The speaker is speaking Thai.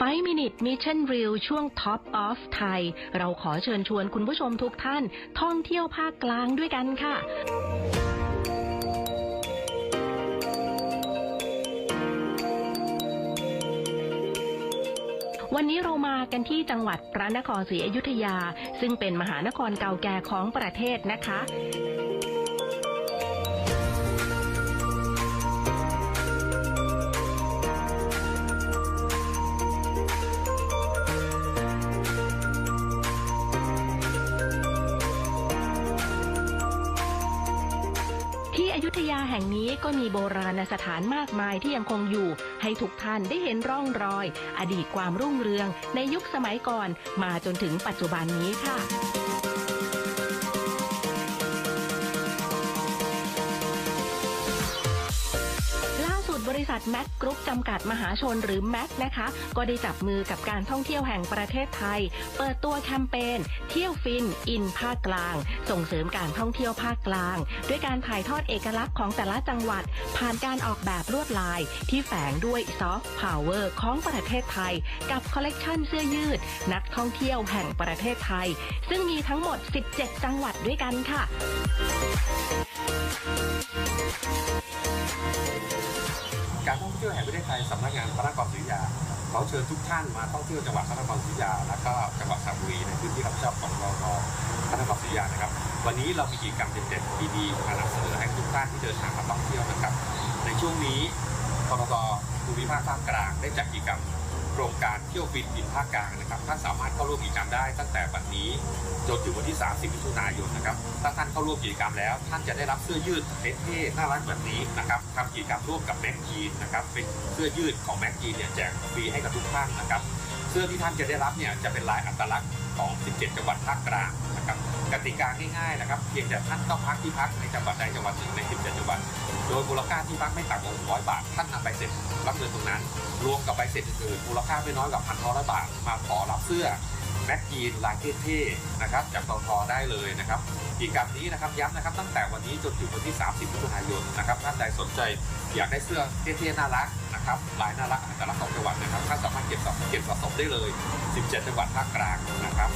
Minute Mission Reel ช่วง Top of Thai เราขอเชิญชวนคุณผู้ชมทุกท่าน ท่องเที่ยวภาคกลางด้วยกันค่ะ วันนี้เรามากันที่จังหวัดพระนครศรีอยุธยา ซึ่งเป็นมหานครเก่าแก่ของประเทศนะคะ ยุธยาแห่งนี้ก็มีโบราณสถานมากมายที่ยังคงอยู่ ให้ทุกท่านได้เห็นร่องรอย อดีตความรุ่งเรืองในยุคสมัยก่อน มาจนถึงปัจจุบันนี้ค่ะ ษัทแม็กกรุ๊ปจำกัดมหาชนหรือแม็กนะคะ ก็ได้จับมือกับการท่องเที่ยวแห่งประเทศไทย เปิดตัวแคมเปญเที่ยวฟินอินภาคกลาง ส่งเสริมการท่องเที่ยวภาคกลาง ด้วยการถ่ายทอดเอกลักษณ์ของแต่ละจังหวัด ผ่านการออกแบบลวดลาย ที่แฝงด้วยซอฟต์พาวเวอร์ของประเทศไทย กับคอลเลกชันเสื้อยืด นักท่องเที่ยวแห่งประเทศไทย ซึ่งมีทั้งหมด 17 จังหวัดด้วยกันค่ะ การท่องเที่ยวแห่งประเทศไทยสำนักงานพระนครศรีอยุธยาขอเชิญทุกท่านมาท่องเที่ยวจังหวัดพระนครศรีอยุธยาและก็จังหวัดสระบุรีในพื้นที่รับผิดชอบของรอรพระนครศรีอยุธยานะครับ วันนี้เรามีกิจกรรมเด็ดๆดีๆมานำเสนอให้ทุกท่านที่เดินทางมาท่องเที่ยวนะครับ ในช่วงนี้พรบภูมิภาคภาคกลางได้จัดกิจกรรม โครงการเที่ยวบินบินภาคกลางนะครับท่านสามารถเข้าร่วมกิจกรรมได้ตั้งแต่วันนี้จนถึงวันที่ 30มิถุนายนนะครับถ้าท่านเข้าร่วมกิจกรรมแล้ว ท่านจะได้รับเสื้อยืดเท่ๆน่ารักแบบนี้นะครับทำกิจกรรมร่วมกับแม็กจีนนะครับเป็นเสื้อยืดของแม็กจีนเนี่ยแจกฟรีให้กับทุกท่านนะครับ เสื้อที่ท่านจะได้รับเนี่ยจะเป็นลายอัตลักษณ์ของ 17 จังหวัดภาคกลางนะครับกติกาง่ายๆนะครับเพียงแต่ท่านต้องพักที่พักในจังหวัดใดจังหวัดหนึ่งใน 17 จังหวัด โดยมูลค่าที่พักไม่ต่ำกว่า600 บาท ท่านนำใบเสร็จรับเงินตรงนั้น รวมกับใบเสร็จอื่นๆมูลค่าไม่น้อยกว่า1,500 บาท มาขอรับเสื้อ แม็กกีนลายเท่ๆนะครับจากตทได้เลยนะครับกิจกรรมนี้นะครับย้ำนะครับตั้งแต่วันนี้จนถึงวันที่ 30มิถุนายนนะครับท่านใดสนใจอยากได้เสื้อเท่ๆน่ารักนะครับลายน่ารักอัตลักษณ์ของจังหวัดนะครับท่านสามารถเก็บสะเก็บสะสมได้เลย 17 จังหวัดภาคกลางนะครับ